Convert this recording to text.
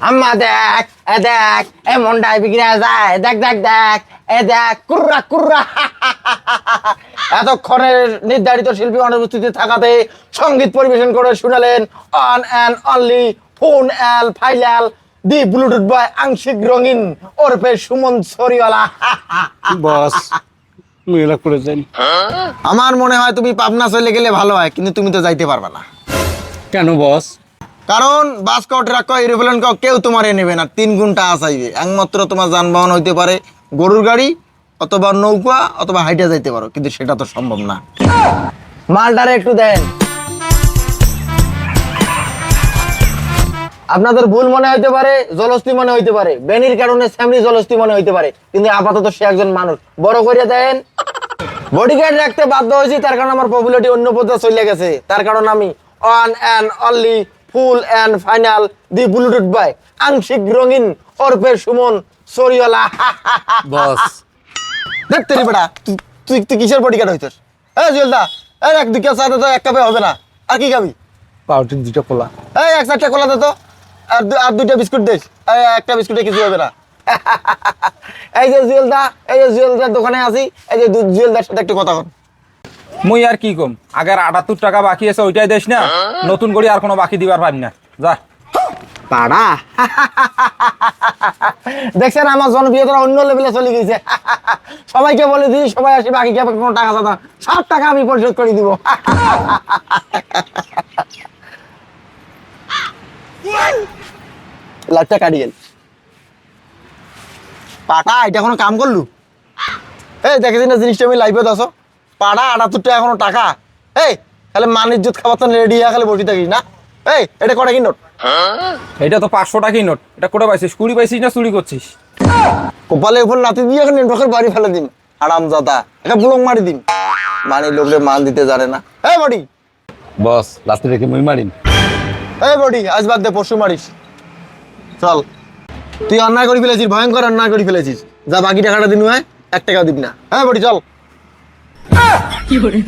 আম্মা দেখ এ দেখ এ মনটাই বিগড়ে যায় দেখ দেখ দেখ এ দেখ কুর্রা কুর্রা এতক্ষণের নির্ধারিত শিল্পী অনুপস্থিতি থাকাতে সংগীত পরিবেশন করে শুনালেন অন অ্যান্ড অনলি ফোন অ্যাল ফাইলাল দি ব্লুটুথ বয় আংশিক রঙিন ওরফে সুমন সরিওয়ালা বস মেয়েরা করে যান আমার মনে হয় তুমি পাবনা চলে গেলে ভালো হয় কিন্তু তুমি তো যাইতে পারবে না। কেন বস? কারণ বাস কও ট্রাক কও এরোপ্লেন কও কেউ তোমার এ নেবে না। তিন ঘণ্টা আসাইবে একমাত্র তোমার যানবাহন হইতে পারে গরুর গাড়ি অথবা নৌকা অথবা হাইটে যাইতে পারো, কিন্তু সেটা তো সম্ভব না। মালটারে একটু দেন। আপনাদের ভুল মনে হইতে পারে জলস্তি মনে হইতে পারে। বেনির কারণে স্যামরি জলস্তি মনে হইতে পারে, কিন্তু আপাতত সে একজন মানুষ। বড় করে দেন বডিগার্ড রাখতে বাধ্য হয়েছি, তার কারণে আমার পপুলারিটি অন্য পর্যায়ে চলে গেছে। তার কারণ আমি one and only full and final the Bluetooth by আংশিক রঙিন ওরফে সুমন সরিওয়ালা। বস। দেখতে রে বেটা তুই তুই কিসের বডিগার্ড হইতস? এই জুয়েলদা এই এক দুই কাপ চা দে তো এক কাপে হবে না। আর কি খাবি? পাউটির দুটো কোলা। এই এক চারটা কলা দে তো। আর আর দুইটা বিস্কুট দিস। এই একটা বিস্কুটে কিছু হবে না। এই যে জুয়েলদা এই যে জুয়েলদার দোকানে আছি এই যে দু- জুয়েলদার সাথে একটু কথা কন মুই আর কি কম? আগের আটাত্তর টাকা বাকি আছে, ওইটাই দেশ না। নতুন করে আর কোনো বাকি দিবার পারি না। যা। পাড়া। দেখছেন, আমার জনপ্রিয়তা অন্য লেভেলে চলে গেছে। সবাইকে বলে দিই, সবাই আসি, বাকি কে কোনো টাকা দাদা সব টাকা আমি পরিশোধ করে দিব। লাখটা কাটি গেল। পাটা এটা কোনো কাম করলু? এই, দেখেছি না জিনিসটা আমি লাইভে দাসো। পাড়া আটাত্তর টাকা এখনও টাকা। এই তাহলে মান ইজ্জত খাবার তো রেডি হয়ে খালি বসে থাকিস না। এই এটা কটা কি নোট এটা তো পাঁচশো টাকাই নোট এটা করে পাইছিস? কুড়ি পাইছিস না চুরি করছিস? কপালে উপর নাতি দিয়ে এখন নেটওয়ার্কের বাড়ি ফেলে দিন। আরাম জাদা একটা ব্লক মারি দিন। মানে লোকরে মান দিতে জানে না। এই বডি। বস লাস্টে রেখে মই মারিন। এই বডি আজ বাদ দে পরশু মারিস। চল। তুই অন্যায় করে ফেলেছিস ভয়ঙ্কর অন্যায় করে ফেলেছিস। যা বাকি টাকাটা দিন হয়? এক টাকা দিবি না। হ্যাঁ বডি চল। 有人。